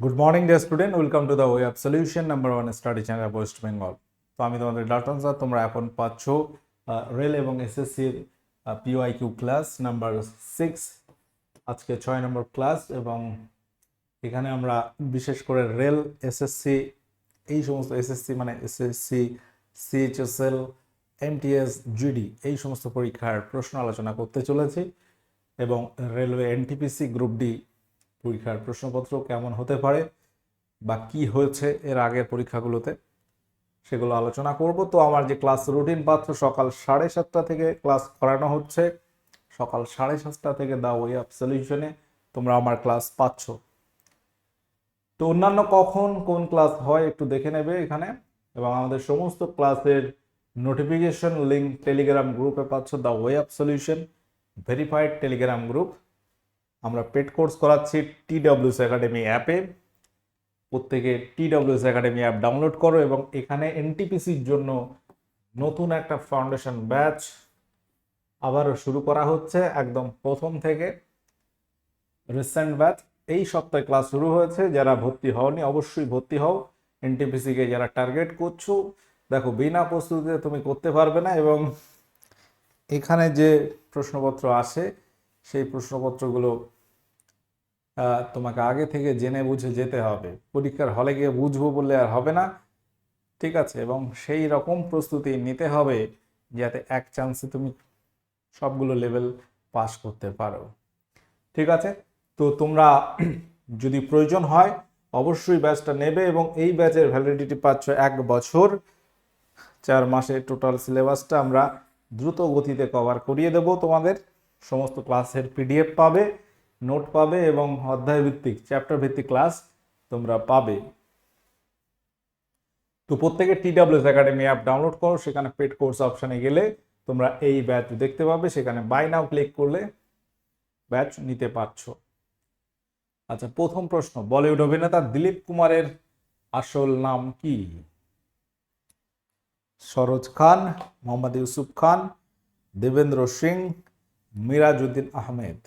Good morning dear student welcome to the way of solution number one study channel West Bengal তো আমি তোমাদের Dalton sir, তোমরা এখন পাচ্ছ রেল এবং এসএসসির P Y Q class number six আজকে ছয় নম্বর ক্লাস এবং এখানে আমরা বিশেষ করে রেল এসএসসি এই সমস্ত এসএসসি মানে এসএসসি সিএইচএসএল এমটিএস জিডি এই সমস্ত পরীক্ষার প্রশ্ন আলোচনা করতে চলেছি। এবং রেলওয়ে এনটিপিসি গ্রুপ ডি পরীক্ষার প্রশ্নপত্র কেমন হতে পারে বা কি হয়েছে এর আগের পরীক্ষাগুলোতে সেগুলো আলোচনা করব। তো আমার যে ক্লাস রুটিন পাত্র সকাল সাড়ে সাতটা থেকে ক্লাস করানো হচ্ছে। সকাল সাড়ে সাতটা থেকে দা ওয়ে অফ সলিউশনে তোমরা আমার ক্লাস পাচ্ছ। তো অন্যান্য কখন কোন ক্লাস হয় একটু দেখে নেবে এখানে। এবং আমাদের সমস্ত ক্লাসের নোটিফিকেশন লিঙ্ক টেলিগ্রাম গ্রুপে পাচ্ছ the way of solution, verified Telegram group. আমরা পেড কোর্স করাচ্ছি টি ডাব্লিউস একাডেমি অ্যাপে। প্রত্যেকে T W S academy app download করো এবং এখানে এনটিপিসির জন্য নতুন একটা ফাউন্ডেশন ব্যাচ আবারও শুরু করা হচ্ছে একদম প্রথম থেকে। রিসেন্ট ব্যাচ, এই সপ্তাহে ক্লাস শুরু হয়েছে। যারা ভর্তি হওনি, অবশ্যই ভর্তি হও। এনটিপিসিকে যারা টার্গেট করছ, দেখো, বিনা প্রস্তুতিতে তুমি করতে পারবে না এবং এখানে যে প্রশ্নপত্র আসে, সেই প্রশ্নপত্রগুলো তোমাকে আগে থেকে জেনে বুঝে যেতে হবে। পরীক্ষার হলে গিয়ে বুঝব বললে আর হবে না। ঠিক আছে? এবং সেই রকম প্রস্তুতি নিতে হবে যাতে এক চান্সে তুমি সবগুলো লেভেল পাস করতে পারো। ঠিক আছে? তো তোমরা যদি প্রয়োজন হয়, অবশ্যই ব্যাচটা নেবে এবং এই ব্যাচের ভ্যালিডিটি পাচ্ছ এক বছর। চার মাসের টোটাল সিলেবাসটা আমরা দ্রুত গতিতে কভার করিয়ে দেব তোমাদের। সমস্ত ক্লাসের পিডিএফ পাবে। নোট পাবে এবং অধ্যায় ভিত্তিক চ্যাপ্টার ভিত্তিক ক্লাস তোমরা পাবে। তো প্রত্যেকে টিডাব্লিউএস একাডেমি অ্যাপ ডাউনলোড করো, সেখানে পেড কোর্স অপশনে গেলে তোমরা এই ব্যাচ দেখতে পাবে, সেখানে বাই নাও ক্লিক করলে ব্যাচ নিতে পারছ। আচ্ছা প্রথম প্রশ্ন, বলিউড অভিনেতা দিলীপ কুমারের আসল নাম কি? সরোজ খান, মোহাম্মদ ইউসুফ খান, দেবেন্দ্র সিং, মিরাজউদ্দিন আহমেদ।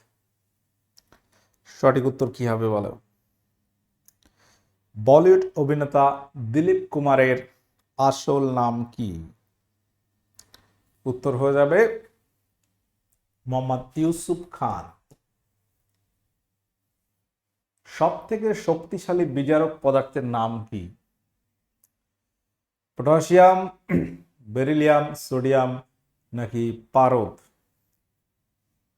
সঠিক উত্তর কি হবে বলো? বলিউড অভিনেতা দিলীপ কুমারের আসল নাম কি? উত্তর হয়ে যাবে মোহাম্মদ ইউসুফ খান। সব থেকে শক্তিশালী বিজারক পদার্থের নাম কি? পটাশিয়াম, বেরিলিয়াম, সোডিয়াম নাকি পারদ?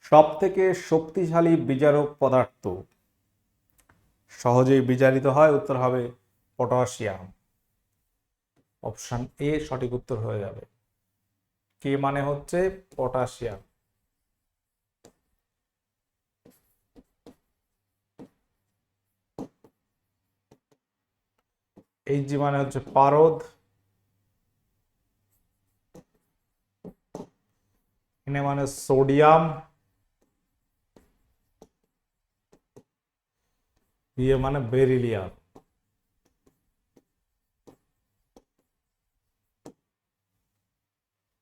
সব থেকে শক্তিশালী বিজারক পদার্থ। সহজেই বিজারিত হয়, উত্তর হবে পটাশিয়াম। অপশন এ সঠিক উত্তর হয়ে যাবে। কে মানে হচ্ছে পটাশিয়াম। এই জি মানে হচ্ছে পারদ। এনে মানে সোডিয়াম। বিয়ে মানে বেরিলিয়াম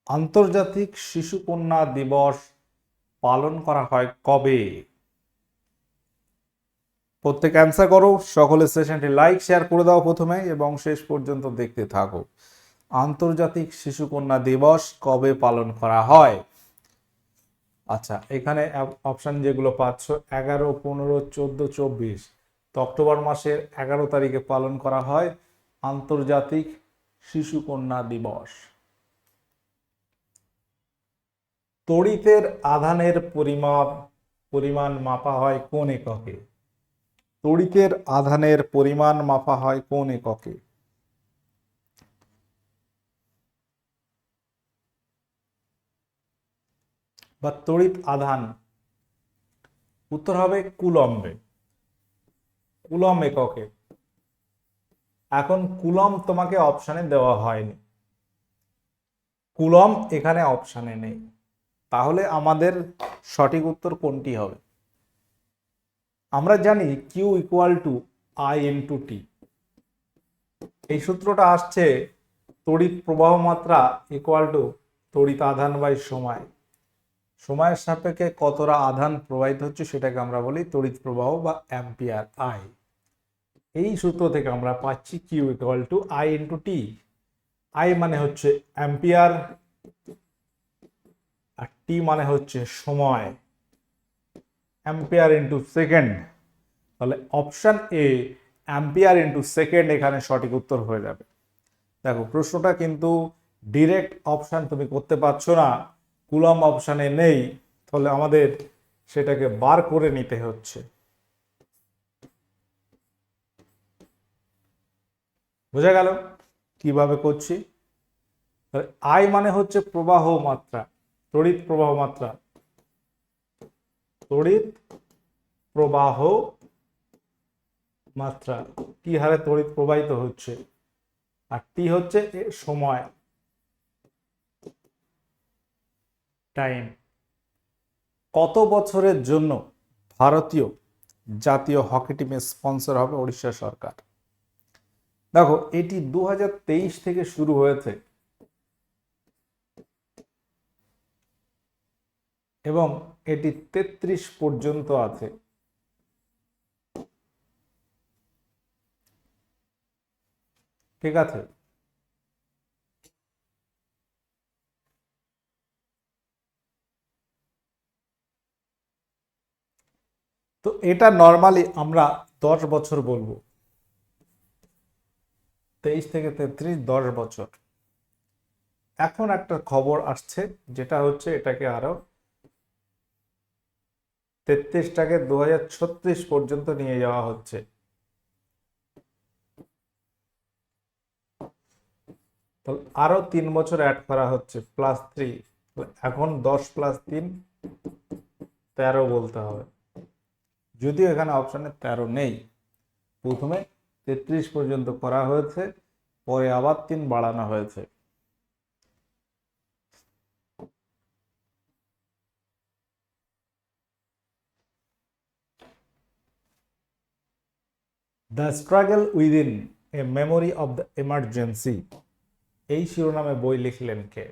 আন্তর্জাতিক শিশু কন্যা দিবস পালন করা হয় কবে? প্রত্যেক অ্যান্সার করো, সকলে সেশনটি লাইক শেয়ার করে দাও প্রথমে এবং শেষ পর্যন্ত দেখতে থাকো। আন্তর্জাতিক শিশু কন্যা দিবস কবে পালন করা হয়? আচ্ছা এখানে অপশন যেগুলো পাচ্ছ, এগারো, পনেরো, চোদ্দ, চব্বিশ। তো অক্টোবর মাসের এগারো তারিখে পালন করা হয় আন্তর্জাতিক শিশু কন্যা দিবস। তড়িতের আধানের পরিমাপ, পরিমাণ মাপা হয় কোন এককে? তড়িতের আধানের পরিমাণ মাপা হয় কোন এককে? বা তড়িৎ আধান, উত্তর হবে কুলম্বে। কুলম এককে। এখন কুলম তোমাকে অপশানে দেওয়া হয়নি। কুলম এখানে অপশানে নেই। তাহলে আমাদের সঠিক উত্তর কোনটি হবে? আমরা জানি Q equal to I into T এই সূত্রটা আসছে তড়িৎ প্রবাহ মাত্রা ইকুয়াল টু তড়িৎ আধান বাই সময়। সময়ের সাপেক্ষে কতটা আধান প্রবাহিত হচ্ছে সেটাকে আমরা বলি তড়িৎ প্রবাহ বা অ্যাম্পিয়ার আই এই সূত্র থেকে আমরা পাচ্ছি Q equal to I into T I মানে হচ্ছে অ্যাম্পিয়ার আর টি মানে হচ্ছে সময়। অ্যাম্পিয়ার ইন্টু সেকেন্ড তাহলে option A ampere into second এখানে সঠিক উত্তর হয়ে যাবে। দেখো, প্রশ্নটা কিন্তু ডিরেক্ট অপশান তুমি করতে পারছ না কুলম অপশানে নেই। তাহলে আমাদের সেটাকে বার করে নিতে হচ্ছে। বোঝা গেল? কীভাবে করছি? আই মানে হচ্ছে প্রবাহ মাত্রা, তড়িৎ প্রবাহ মাত্রা। তড়িৎ প্রবাহ মাত্রা, কি হারে তড়িৎ প্রবাহিত হচ্ছে? আর টি হচ্ছে সময় টাইম কত বছরের জন্য ভারতীয় জাতীয় হকি টিমের স্পন্সর হবে উড়িষ্যা সরকার? দেখো, এটি দু হাজার তেইশ থেকে শুরু হয়েছে। এবং এটি তেত্রিশ পর্যন্ত আছে। ঠিক আছে? তো এটা নর্মালি আমরা দশ বছর বলব। তেইশ থেকে তেত্রিশ, দশ বছর। এখন একটা খবর আসছে, যেটা হচ্ছে এটাকে আরও তেত্রিশটাকে দু হাজার ছত্রিশ পর্যন্ত নিয়ে যাওয়া হচ্ছে। তাহলে আরও তিন বছর অ্যাড করা হচ্ছে প্লাস থ্রি এখন দশ প্লাস তিন, তেরো বলতে হবে। যদিও এখানে অপশানে তেরো নেই। প্রথমে তেত্রিশ পর্যন্ত করা হয়েছে, পরে আবার তিন বাড়ানো হয়েছে। The struggle within a memory of the emergency এই শিরোনামে বই লিখলেন কে?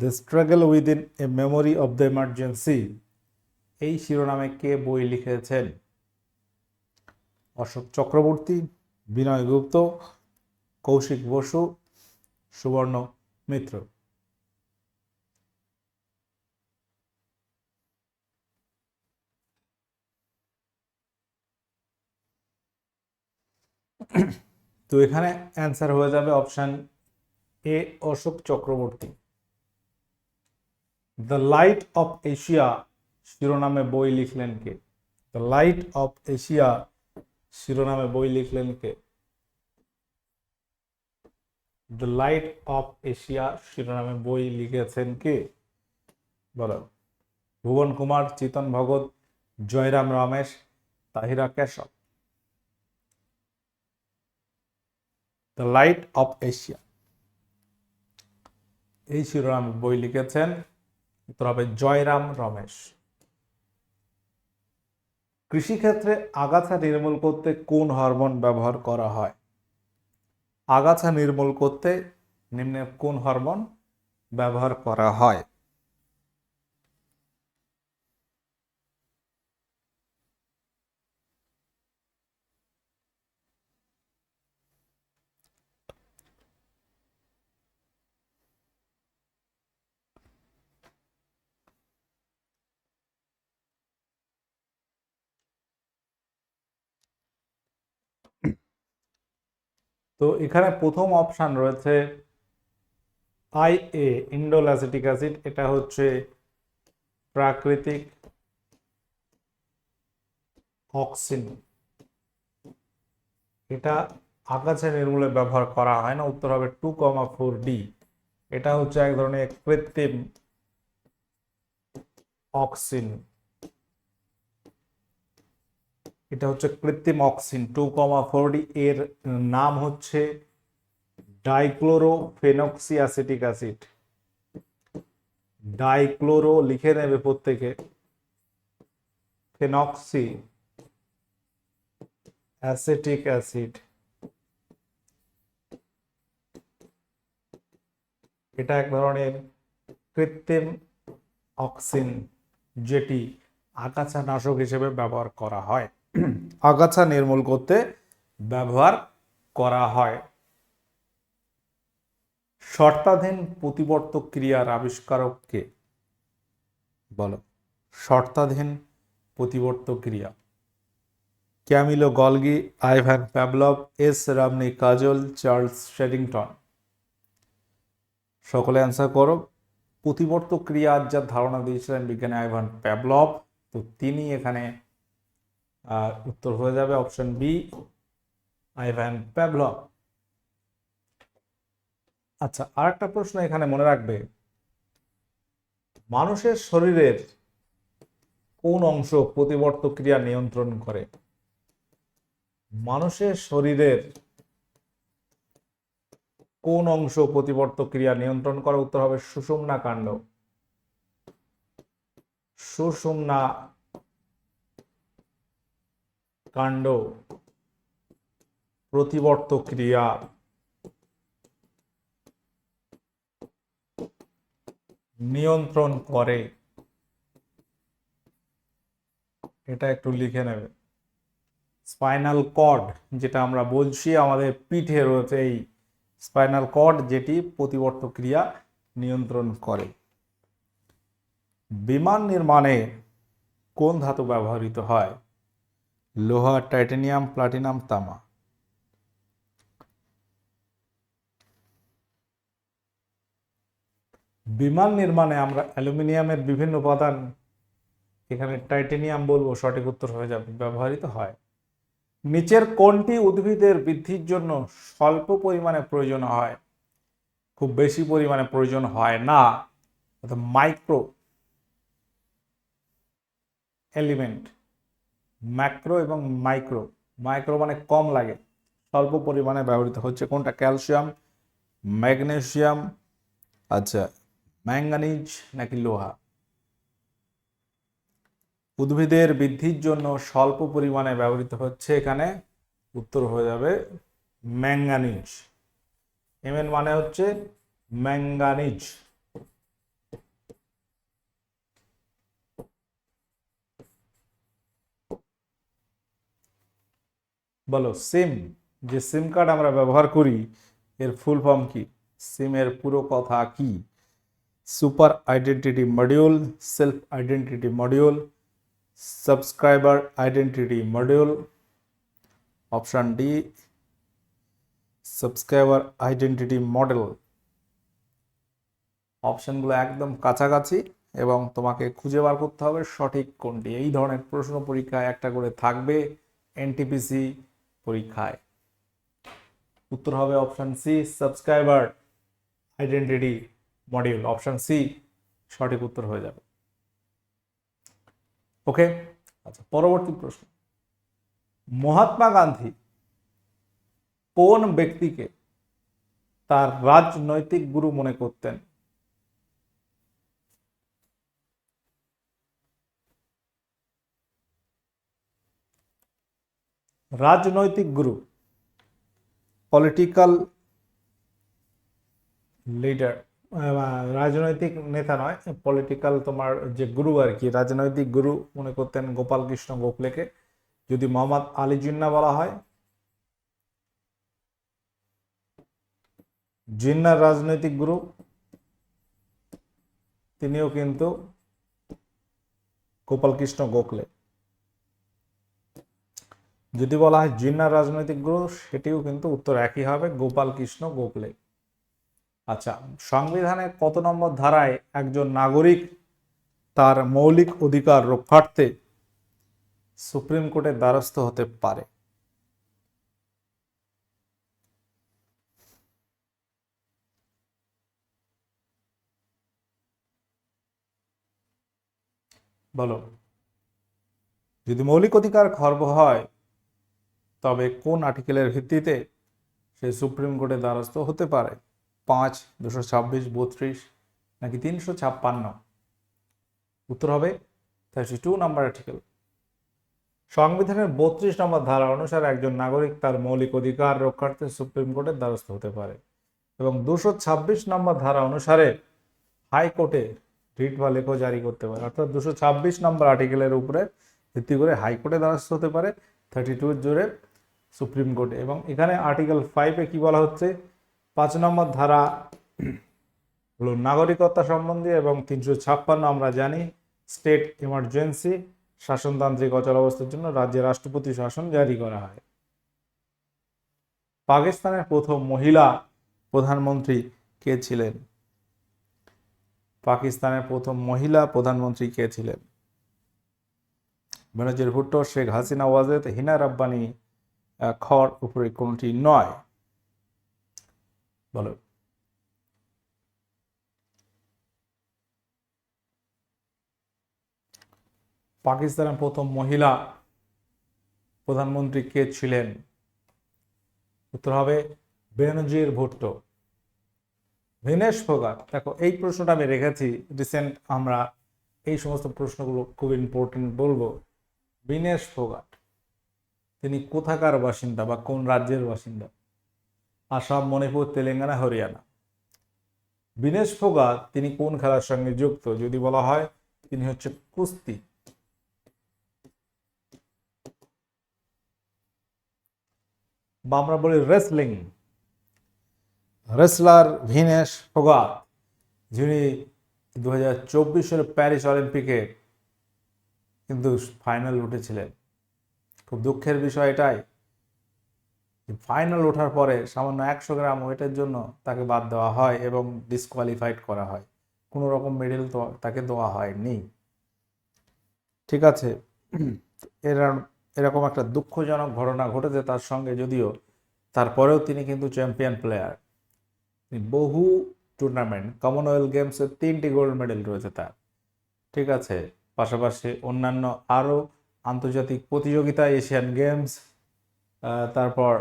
The struggle within a memory of the emergency এই শিরোনামে কে বই লিখেছেন? অশোক চক্রবর্তী, বিনয় গুপ্ত, কৌশিক বসু, সুবর্ণ মিত্র। তো এখানে অ্যান্সার হয়ে যাবে option A Ashok Chakraborty. The light of Asia শিরোনামে বই লিখলেন কে? দ্য লাইট অফ এশিয়া শিরোনামে বই লিখলেন কে? দ্য লাইট অফ এশিয়া শিরোনামে বই লিখেছেন কে? বলো Bhuvan Kumar, Chetan Bhagat, Jairam Ramesh, Tahira Keshav. The light of Asia এই শিরোনামে বই লিখেছেন, উত্তর হবে জয়রাম রমেশ। কৃষিক্ষেত্রে আগাছা নির্মূল করতে কোন হরমোন ব্যবহার করা হয়? আগাছা নির্মূল করতে নিম্নে কোন হরমোন ব্যবহার করা হয়? তো এখানে প্রথম অপশান রয়েছে I A indole acetic acid এটা হচ্ছে প্রাকৃতিক অক্সিন এটা আগাছা নির্মূলে ব্যবহার করা হয় না, উত্তর হবে টু কমা ফোর ডি এটা হচ্ছে এক ধরনের কৃত্রিম অক্সিন এটা হচ্ছে কৃত্রিম auxin two comma four D এর নাম হচ্ছে dichloro phenoxy acetic acid. Dichloro লিখে নেবে প্রত্যেকে। Phenoxy acetic acid. এটা এক ধরনের কৃত্রিম অক্সিন যেটি আগাছা নাশক হিসেবে ব্যবহার করা হয়। আগাছা নির্মূল করতে ব্যবহার করা হয়। শর্তাধীন প্রতিবর্তক ক্রিয়ার আবিষ্কারককে বলো। শর্তাধীন প্রতিবর্তক ক্রিয়া। Camillo Golgi Ivan Pavlov S Ramani, Kajal, Charles Sherrington সকলে অ্যান্সার করো। প্রতিবর্তক ক্রিয়ার যা ধারণা দিয়েছিলেন বিজ্ঞানী আইভান প্যাবলভ তো তিনি এখানে আহ, উত্তর হয়ে যাবে অপশন বি আইভ্যান প্যাবলভ আচ্ছা আর একটা প্রশ্ন এখানে মনে রাখবে। মানুষের শরীরের কোন অংশ প্রতিবর্তক ক্রিয়া নিয়ন্ত্রণ করে? মানুষের শরীরের কোন অংশ প্রতিবর্তক ক্রিয়া নিয়ন্ত্রণ করে উত্তর হবে সুষুম্না কাণ্ড। সুষুম্না কাণ্ড প্রতিবর্তক ক্রিয়া। নিয়ন্ত্রণ করে। এটা একটু লিখে নেবে। স্পাইনাল কর্ড, যেটা আমরা বলছি, আমাদের পিঠে রয়েছে এই স্পাইনাল কর্ড, যেটি প্রতিবর্তক ক্রিয়া নিয়ন্ত্রণ করে। বিমান নির্মাণে কোন ধাতু ব্যবহৃত হয়? লোহা, টাইটানিয়াম, প্লাটিনাম, তামা। বিমান নির্মাণে আমরা অ্যালুমিনিয়ামের বিভিন্ন উপাদান, এখানে টাইটানিয়াম বলব, সঠিক উত্তর হয়ে যাবে, ব্যবহৃত হয়। নিচের কোনটি উদ্ভিদের বৃদ্ধির জন্য স্বল্প পরিমাণে প্রয়োজন হয়? খুব বেশি পরিমাণে প্রয়োজন হয় না। মাইক্রো এলিমেন্ট ম্যাক্রো এবং মাইক্রো। মাইক্রো মানে কম লাগে, স্বল্প পরিমাণে ব্যবহৃত। হচ্ছে কোনটা? ক্যালসিয়াম ম্যাগনেশিয়াম আচ্ছা ম্যাঙ্গানিজ নাকি লোহা? উদ্ভিদের বৃদ্ধির জন্য স্বল্প পরিমাণে ব্যবহৃত হচ্ছে এখানে, উত্তর হয়ে যাবে ম্যাঙ্গানিজ। এমএন মানে হচ্ছে ম্যাঙ্গানিজ। বলো সিম যে সিম কার্ড আমরা ব্যবহার করি, এর ফুল ফর্ম কি? সিমের পুরো কথা কি? Super identity module self identity module subscriber identity module option D subscriber identity model অপশানগুলো একদম কাছাকাছি এবং তোমাকে খুঁজে বার করতে হবে সঠিক কোনটি। এই ধরনের প্রশ্ন পরীক্ষা একটা করে থাকবে এনটিপিসি পরীক্ষায়। উত্তর হবে option C subscriber identity module option C সঠিক উত্তর হয়ে যাবে। ওকে আচ্ছা পরবর্তী প্রশ্ন। মহাত্মা গান্ধী কোন ব্যক্তিকে তার রাজনৈতিক গুরু মনে করতেন? রাজনৈতিক গুরু পলিটিক্যাল লিডার রাজনৈতিক নেতা নয় পলিটিক্যাল তোমার যে গুরু আর কি, রাজনৈতিক গুরু মনে করতেন গোপাল কৃষ্ণ গোখলেকে, যদি মোহাম্মদ আলী জিন্না বলা হয়। জিন্নার রাজনৈতিক গুরু তিনিও কিন্তু গোপাল কৃষ্ণ গোখলে। যদি বলা হয় জিন্নার রাজনৈতিক গুরু, সেটিও কিন্তু উত্তর একই হবে, গোপাল কৃষ্ণ, গোখলে। আচ্ছা সংবিধানের কত নম্বর ধারায় একজন নাগরিক তার মৌলিক অধিকার রক্ষার্থে সুপ্রিম কোর্টের দ্বারস্থ হতে পারে? বলো। যদি মৌলিক অধিকার খর্ব হয় তবে কোন আর্টিকেলের ভিত্তিতে সে সুপ্রিম কোর্টের দ্বারস্থ হতে পারে? পাঁচ, দুশো ছাব্বিশ, বত্রিশ নাকি তিনশো ছাপ্পান্ন? উত্তর হবে থার্টি টু নাম্বার আর্টিকেল। সংবিধানের বত্রিশ নম্বর ধারা অনুসারে একজন নাগরিক তার মৌলিক অধিকার রক্ষার্থে সুপ্রিম কোর্টের দ্বারস্থ হতে পারে এবং দুশো ছাব্বিশ নম্বর ধারা অনুসারে হাইকোর্টে রিট বা লেখো জারি করতে পারে। অর্থাৎ দুশো ছাব্বিশ নম্বর আর্টিকেলের উপরে ভিত্তি করে হাইকোর্টে দ্বারস্থ হতে পারে। থার্টি টু জোরে সুপ্রিম কোর্টে। এবং এখানে আর্টিকেল ফাইভে কি বলা হচ্ছে? পাঁচ নম্বর ধারা হলো নাগরিকত্ব সম্বন্ধে এবং তিনশো ছাপ্পান্ন আমরা জানি স্টেট ইমার্জেন্সি শাসনতান্ত্রিক অচল অবস্থার জন্য রাজ্যে রাষ্ট্রপতি শাসন জারি করা হয়। পাকিস্তানের প্রথম মহিলা প্রধানমন্ত্রী কে ছিলেন? পাকিস্তানের প্রথম মহিলা প্রধানমন্ত্রী কে ছিলেন? বেনজির ভুট্টো শেখ হাসিনা, ওয়াজেদ হিনা রাব্বানি খর উপরে কোনটি নয়। বলো। পাকিস্তানের প্রথম মহিলা প্রধানমন্ত্রী কে ছিলেন? উত্তর হবে বেনজির ভুট্টো। ভিনেশ ফোগাট দেখো, এই প্রশ্নটা আমি রেখেছি রিসেন্ট আমরা। এই সমস্ত প্রশ্নগুলো খুব ইম্পর্টেন্ট বলব। বিনেশ ফোগাট তিনি কোথাকার বাসিন্দা বা কোন রাজ্যের বাসিন্দা? আসাম, মণিপুর, তেলেঙ্গানা, হরিয়ানা। বিনেশ ফোগা তিনি কোন খেলার সঙ্গে যুক্ত? যদি বলা হয়, তিনি হচ্ছে কুস্তি। বা আমরা বলি রেসলিং। রেসলার ভিনেশ ফোগা, যিনি দু হাজার চব্বিশ সালে প্যারিস অলিম্পিকে কিন্তু ফাইনাল উঠেছিলেন খুব দুঃখের বিষয় এটাই ফাইনাল ওঠার পরে সামান্য একশো গ্রাম ওয়েটের জন্য তাকে বাদ দেওয়া হয় এবং ডিসকোয়ালিফাইড করা হয়। কোনো রকম মেডেল তো তাকে দেওয়া হয়নি। ঠিক আছে। এরা এরকম একটা দুঃখজনক ঘটনা ঘটেছে তার সঙ্গে যদিও তারপরেও তিনি কিন্তু চ্যাম্পিয়ন প্লেয়ার বহু টুর্নামেন্ট কমনওয়েলথ গেমসের তিনটি গোল্ড মেডেল রয়েছে তার। ঠিক আছে। পাশাপাশি অন্যান্য আরও আন্তর্জাতিক প্রতিযোগিতা এশিয়ান গেমস তারপর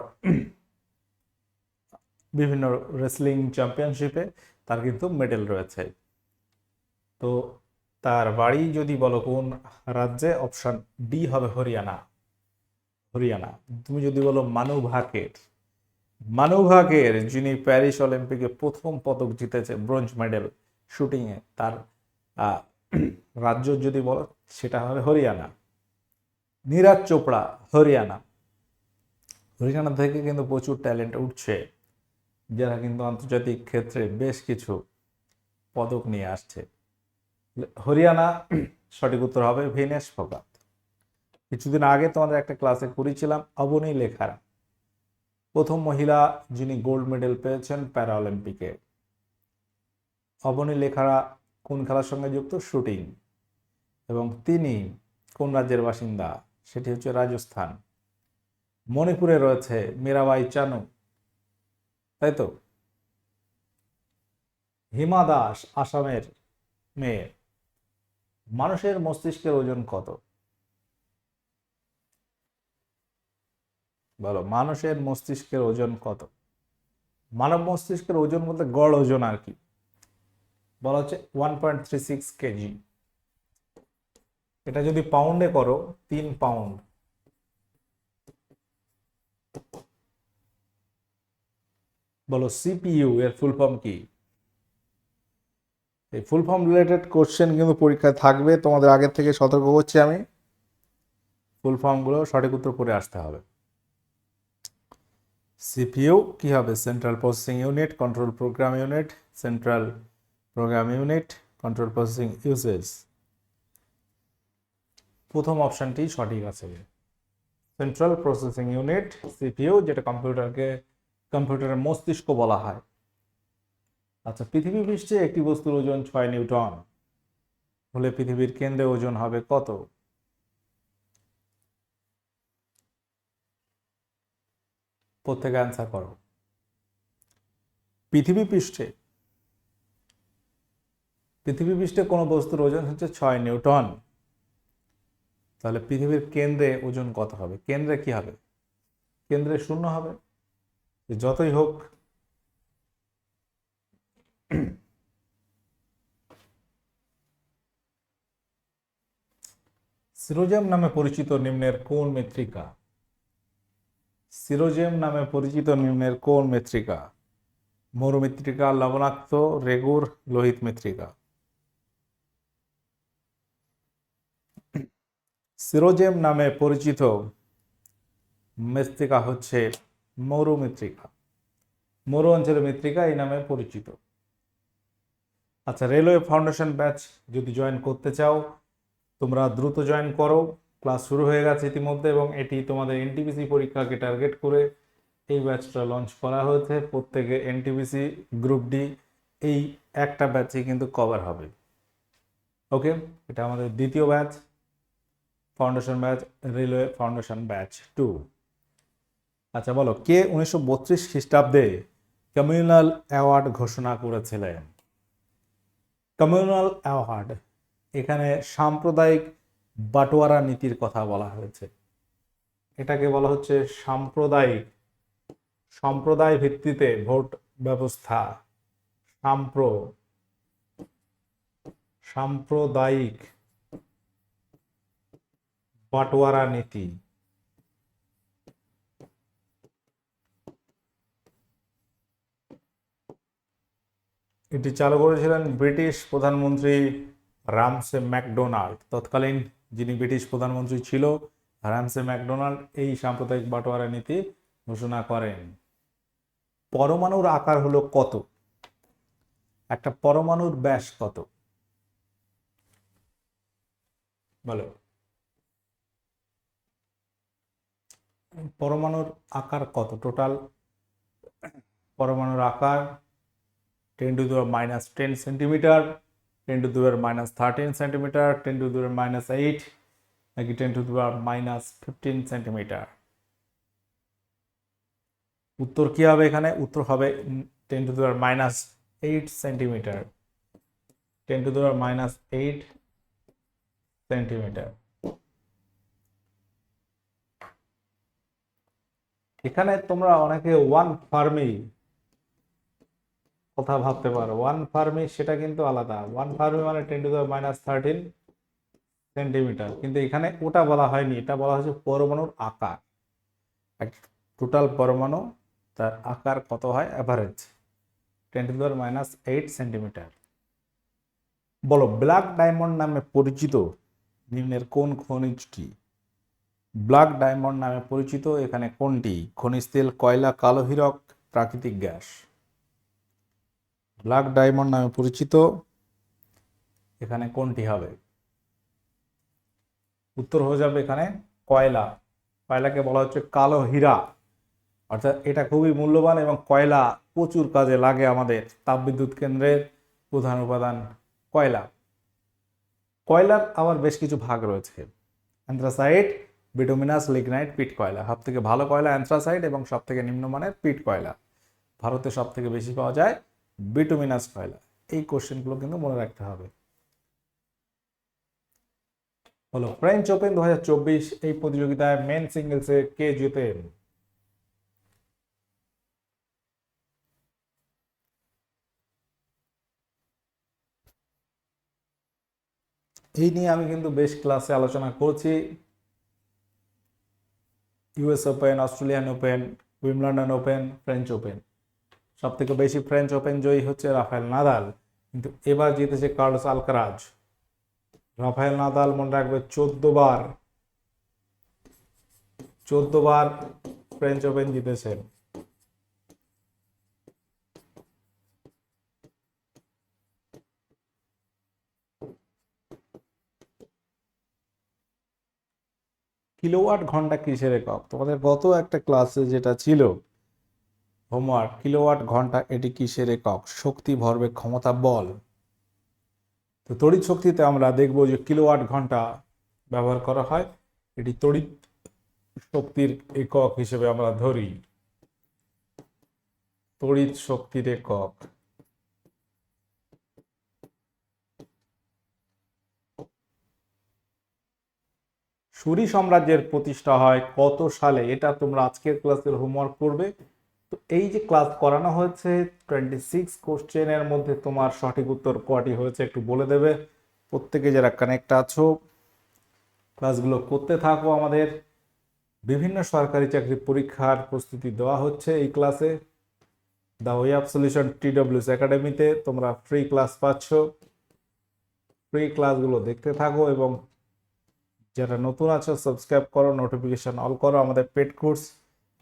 বিভিন্ন রেসলিং চ্যাম্পিয়নশিপে তার কিন্তু মেডেল রয়েছে। তো তার বাড়ি যদি বলো কোন রাজ্যে? অপশন ডি হবে হরিয়ানা। হরিয়ানা। তুমি যদি বলো মানু ভাকের মানু ভাকের যিনি প্যারিস অলিম্পিকে প্রথম পদক জিতেছে, ব্রোঞ্জ মেডেল শুটিংয়ে, তার রাজ্য যদি বলো, সেটা হবে হরিয়ানা। নীরাজ চোপড়া, হরিয়ানা। হরিয়ানা থেকে কিন্তু প্রচুর ট্যালেন্ট উঠছে, যারা কিন্তু আন্তর্জাতিক ক্ষেত্রে বেশ কিছু পদক নিয়ে আসছে। হরিয়ানা, সঠিক উত্তর হবে ভিনেশ ফোগাত কিছুদিন আগে তোমাদের একটা ক্লাসে করেছিলাম অবনী লেখারা। প্রথম মহিলা যিনি গোল্ড মেডেল পেয়েছেন প্যারা অলিম্পিকে অবনী লেখারা কোন খেলার সঙ্গে যুক্ত? শুটিং। এবং তিনি কোন রাজ্যের বাসিন্দা? সেটি হচ্ছে রাজস্থান। মণিপুরে রয়েছে মীরাবাই চানু। তাই তো? হিমা দাস, আসামের মেয়ে। মানুষের মস্তিষ্কের ওজন কত? বলো, মানুষের মস্তিষ্কের ওজন কত? মানব মস্তিষ্কের ওজন বলতে গড় ওজন আর কি। বলা হচ্ছে one point three six KG এটা যদি পাউন্ডে করো, তিন পাউন্ড বলো সিপিইউ এর ফুল ফর্ম কি? এই ফুল ফর্ম রিলেটেড কোশ্চেন কিন্তু পরীক্ষায় থাকবে, তোমাদের আগের থেকে সতর্ক করছি আমি। ফুল ফর্মগুলো সঠিক উত্তর করে আসতে হবে। সিপিইউ কি হবে? Central processing unit control program unit central program unit control processing usage প্রথম অপশনটি সঠিক আছে। সেন্ট্রাল প্রসেসিং ইউনিট সিপিইউ যেটা কম্পিউটারকে, কম্পিউটারের মস্তিষ্ক বলা হয়। আচ্ছা পৃথিবী পৃষ্ঠে একটি বস্তুর ওজন ছয় নিউটন। হলে পৃথিবীর কেন্দ্রে ওজন হবে কত? প্রত্যেকে অ্যান্সার করো। পৃথিবী পৃষ্ঠে পৃথিবী পৃষ্ঠে কোনো বস্তুর ওজন হচ্ছে ছয় নিউটন। তাহলে পৃথিবীর কেন্দ্রে ওজন কত হবে? কেন্দ্রে কি হবে? কেন্দ্রে শূন্য হবে? যতই হোক, সিরোজেম নামে পরিচিত নিম্নের কোন মেট্রিকা সিরোজেম নামে পরিচিত নিম্নের কোন মেট্রিকা মরুমৃত্তিকা লবণাক্ত, রেগুর, লোহিত মৃত্তিকা সিরোজেম নামে পরিচিত মৃত্তিকা হচ্ছে মরু মৃত্তিকা মরু অঞ্চলের মৃত্তিকা এই নামে পরিচিত। আচ্ছা রেলওয়ে ফাউন্ডেশন ব্যাচ যদি জয়েন করতে চাও, তোমরা দ্রুত জয়েন করো। ক্লাস শুরু হয়ে গেছে ইতিমধ্যে এবং এটি তোমাদের এনটিপিসি পরীক্ষাকে টার্গেট করে এই ব্যাচটা লঞ্চ করা হয়েছে। প্রত্যেকে এনটিপিসি গ্রুপ ডি এই একটা ব্যাচে কিন্তু কভার হবে। ওকে এটা আমাদের দ্বিতীয় batch. Foundation batch railway foundation batch two আচ্ছা বলো, কে উনিশশো বত্রিশ খ্রিস্টাব্দে কমিউনাল অ্যাওয়ার্ড ঘোষণা করেছিলেন? কমিউনাল অ্যাওয়ার্ড এখানে সাম্প্রদায়িক বাটোয়ারা নীতির কথা বলা হয়েছে। এটাকে বলা হচ্ছে সাম্প্রদায়িক, সম্প্রদায় ভিত্তিতে ভোট ব্যবস্থা, সাম্প্র, সাম্প্রদায়িক বাটোয়ারা নীতি। এটি চালু করেছিলেন ব্রিটিশ প্রধানমন্ত্রী রামসে ম্যাকডোনাল্ড। তৎকালীন যিনি ব্রিটিশ প্রধানমন্ত্রী ছিল, রামসে ম্যাকডোনাল্ড এই সাম্প্রদায়িক বাটোয়ারা নীতি ঘোষণা করেন। পরমাণুর আকার হলো কত? একটা পরমাণুর ব্যাস কত? বলো। পরমাণুর আকার কত? টোটাল পরমাণুর আকার ten to the power minus ten centimetre ten to the power minus thirteen centimetre ten to the power minus eight নাকি ten to the power minus fifteen centimetre উত্তর কি হবে এখানে? উত্তর হবে ten to the power minus eight centimetre ten to the power minus eight centimetre এখানে তোমরা অনেকে ওয়ান ফার্মি কথা ভাবতে পারো। ওয়ান ফার্মি সেটা কিন্তু আলাদা। ওয়ান ফার্মি মানে ten to minus thirteen centimetre কিন্তু এখানে ওটা বলা হয়নি। এটা বলা হয়েছে পরমাণুর আকার। টোটাল পরমাণু, তার আকার কত হয়? Average ten to minus eight centimetre বলো ব্ল্যাক ডায়মন্ড নামে পরিচিত নিম্নের কোন খনিজটি ব্ল্যাক ডায়মন্ড নামে পরিচিত, এখানে কোনটি? খনিজ তেল, কয়লা, কালো হীরক, প্রাকৃতিক গ্যাস। ব্ল্যাক ডায়মন্ড নামে পরিচিত, এখানে কোনটি হবে? উত্তর হয়ে যাবে এখানে কয়লা। কয়লাকে বলা হচ্ছে কালো হীরা। অর্থাৎ এটা খুবই মূল্যবান এবং কয়লা প্রচুর কাজে লাগে আমাদের তাপবিদ্যুৎ কেন্দ্রের প্রধান উপাদান কয়লা। কয়লার আবার বেশ কিছু ভাগ রয়েছে। অ্যান্থ্রাসাইট বিটোমিনাস লিগনাইট পিট কয়লা। সব থেকে ভালো কয়লা অ্যান্থ্রাসাইট এবং সব থেকে নিম্নমানের পিট কয়লা। ভারতে সব থেকে বেশি পাওয়া যায় বিটুমিনাস কয়লা। এই কোশ্চেনগুলো কিন্তু মনে রাখতে হবে। হলো ফ্রেঞ্চ ওপেন দু এই প্রতিযোগিতায় মেন সিঙ্গেলসে কে জিতেন? এই নিয়ে আমি কিন্তু বেশ ক্লাসে আলোচনা করছি। US open, Australian open Wimbledon open, French open. সব থেকে বেশি ফ্রেঞ্চ ওপেন জয়ী হচ্ছে রাফায়েল নাদাল। কিন্তু এবার জিতেছে কার্লস আলকারাজ। রাফায়েল নাদাল মনে রাখবে চোদ্দ বার চোদ্দ বার ফ্রেঞ্চ ওপেন জিতেছেন। কিলোওয়াট ঘণ্টা কিসের একক? তোমাদের গত একটা ক্লাসে যেটা ছিল হোমওয়ার্ক কিলোওয়াট ঘণ্টা এটি কিসের একক? শক্তি ভরবেগ ক্ষমতা বল। তো তড়িৎ শক্তিতে আমরা দেখব যে কিলোওয়াট ঘণ্টা ব্যবহার করা হয়। এটি তড়িৎ শক্তির একক হিসেবে আমরা ধরি। তড়িৎ শক্তির একক। সুরি সাম্রাজ্যের প্রতিষ্ঠা হয় কত সালে? এটা তোমরা আজকের ক্লাসের হোমওয়ার্ক করবে। তো এই যে ক্লাস করানো হয়েছে টোয়েন্টি সিক্স কোশ্চেনের মধ্যে তোমার সঠিক উত্তর কটি হয়েছে একটু বলে দেবে। প্রত্যেকে যারা কানেক্ট আছো ক্লাসগুলো করতে থাকো আমাদের। বিভিন্ন সরকারি চাকরি পরীক্ষার প্রস্তুতি দেওয়া হচ্ছে এই ক্লাসে the way of solution T W S একাডেমিতে তোমরা ফ্রি ক্লাস পাচ্ছ। ফ্রি ক্লাসগুলো দেখতে থাকো এবং যারা নতুন আছো সাবস্ক্রাইব করো নোটিফিকেশন অল করো, আমাদের পেড কোর্স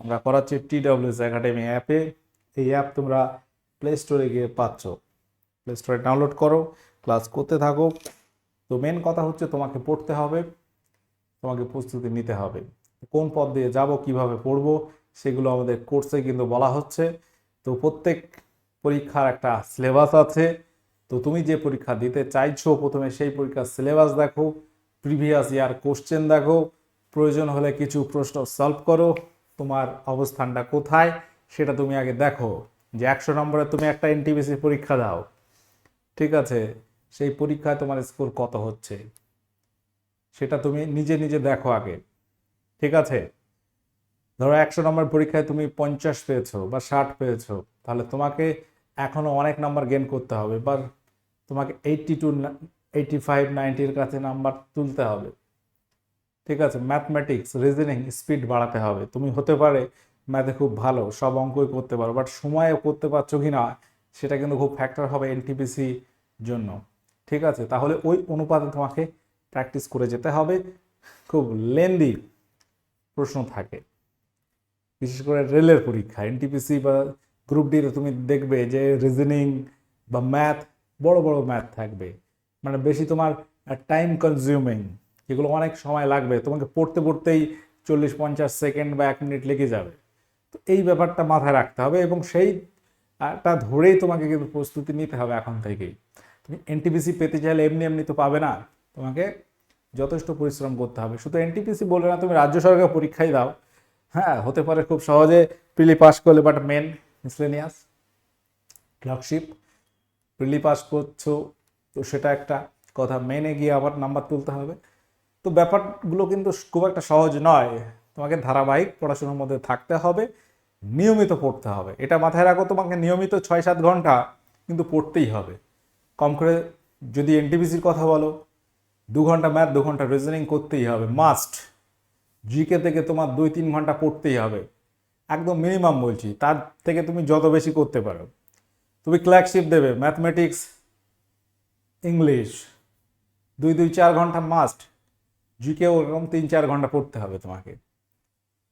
আমরা করাচ্ছি টি ডাব্লিউএস একাডেমি অ্যাপে এই অ্যাপ তোমরা প্লে স্টোরে গিয়ে পাচ্ছ। প্লে স্টোরে ডাউনলোড করো ক্লাস করতে থাকো। তো মেন কথা হচ্ছে তোমাকে পড়তে হবে, তোমাকে প্রস্তুতি নিতে হবে। কোন পথ দিয়ে যাব, কীভাবে পড়ব, সেগুলো আমাদের কোর্সে কিন্তু বলা হচ্ছে। তো প্রত্যেক পরীক্ষার একটা সিলেবাস আছে। তো তুমি যে পরীক্ষা দিতে চাইছো, প্রথমে সেই পরীক্ষার সিলেবাস দেখো। প্রিভিয়াস ইয়ার কোশ্চেন দেখো, প্রয়োজন হলে কিছু প্রশ্ন সলভ করো, তোমার অবস্থানটা কোথায় সেটা তুমি আগে দেখো। যে একশো নম্বরে তুমি একটা এনটিপিসি পরীক্ষা দাও, ঠিক আছে? সেই পরীক্ষায় তোমার স্কোর কত হচ্ছে? সেটা তুমি নিজে নিজে দেখো আগে, ঠিক আছে? ধরো একশো নম্বর পরীক্ষায় তুমি পঞ্চাশ পেয়েছ বা ষাট পেয়েছ, তাহলে তোমাকে এখনও অনেক নাম্বার গেন করতে হবে বা তোমাকে এইটটি টু এইটটি ফাইভ নাইনটির কাছে নাম্বার তুলতে হবে। ঠিক আছে? ম্যাথমেটিক্স রিজনিং স্পিড বাড়াতে হবে। তুমি হতে পারে ম্যাথে খুব ভালো, সব অঙ্কই করতে পারো বাট সময়ে করতে পারছ কি না, সেটা কিন্তু খুব ফ্যাক্টর হবে এনটিপিসি জন্য। ঠিক আছে? তাহলে ওই অনুপাতে তোমাকে প্র্যাকটিস করে যেতে হবে। খুব লেন্দি প্রশ্ন থাকে। বিশেষ করে রেলের পরীক্ষা। এনটিপিসি বা গ্রুপ ডিতে তুমি দেখবে যে রিজনিং বা ম্যাথ বড় বড় ম্যাথ থাকবে। মানে বেশি তোমার টাইম কনজিউমিং এগুলো অনেক সময় লাগবে। তোমাকে পড়তে পড়তেই চল্লিশ পঞ্চাশ সেকেন্ড বা এক মিনিট লেগে যাবে। তো এই ব্যাপারটা মাথায় রাখতে হবে এবং সেইটা ধরেই তোমাকে কিন্তু প্রস্তুতি নিতে হবে এখন থেকেই। তুমি এনটিপিসি পেতে চাইলে এমনি এমনি তো পাবে না। তোমাকে যথেষ্ট পরিশ্রম করতে হবে। শুধু এনটিপিসি বলে না, তুমি রাজ্য সরকার পরীক্ষাই দাও। হ্যাঁ হতে পারে খুব সহজে প্রিলি পাস করলে but main miscellaneous clerkship prelim pass করছ তো সেটা একটা কথা মেনে গিয়ে আবার নাম্বার তুলতে হবে। তো ব্যাপারগুলো কিন্তু খুব একটা সহজ নয়। তোমাকে ধারাবাহিক পড়াশোনার মধ্যে থাকতে হবে, নিয়মিত পড়তে হবে। এটা মাথায় রাখো, তোমাকে নিয়মিত ছয় সাত ঘণ্টা কিন্তু পড়তেই হবে। কম করে যদি এনটিপিসির কথা বলো, দু ঘণ্টা ম্যাথ দু ঘণ্টা রিজনিং করতেই হবে মাস্ট জিকে থেকে তোমার দুই তিন ঘণ্টা পড়তেই হবে। একদম মিনিমাম বলছি, তার থেকে তুমি যত বেশি করতে পারো। তুমি ক্লার্কশিপ দেবে ম্যাথমেটিক্স ইংলিশ, দুই দুই, চার ঘণ্টা মাস্ট জিকেও এরকম তিন, চার ঘণ্টা পড়তে হবে তোমাকে।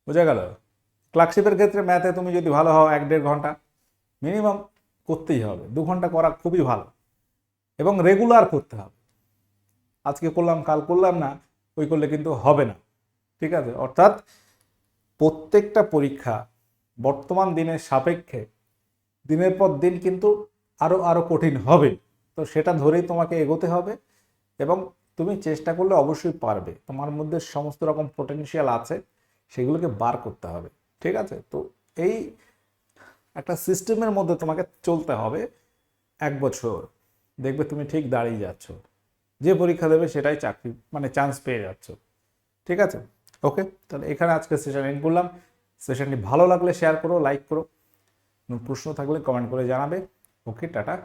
বোঝা গেল? ক্লার্কশিপের ক্ষেত্রে ম্যাথে তুমি যদি ভালো হও, এক, দেড় ঘণ্টা মিনিমাম করতেই হবে। দু ঘণ্টা করা খুবই ভালো। এবং রেগুলার করতে হবে। আজকে করলাম, কাল করলাম না, ওই করলে কিন্তু হবে না। ঠিক আছে? অর্থাৎ প্রত্যেকটা পরীক্ষা বর্তমান দিনের সাপেক্ষে দিনের পর দিন কিন্তু আরও আরও কঠিন হবে। তো সেটা ধরেই তোমাকে এগোতে হবে এবং তুমি চেষ্টা করলে অবশ্যই পারবে। তোমার মধ্যে সমস্ত রকম পোটেনশিয়াল আছে, সেগুলোকে বার করতে হবে, ঠিক আছে? তো এই একটা সিস্টেমের মধ্যে তোমাকে চলতে হবে এক বছর। দেখবে তুমি ঠিক দাঁড়িয়ে যাচ্ছ। যে পরীক্ষা দেবে সেটাই চাকরি মানে চান্স পেয়ে যাচ্ছ, ঠিক আছে? ওকে তাহলে এখানে আজকে সেশন এন্ড করলাম। সেশনটি ভালো লাগলে শেয়ার করো লাইক করো। প্রশ্ন থাকলে কমেন্ট করে জানাবে। Okay tata.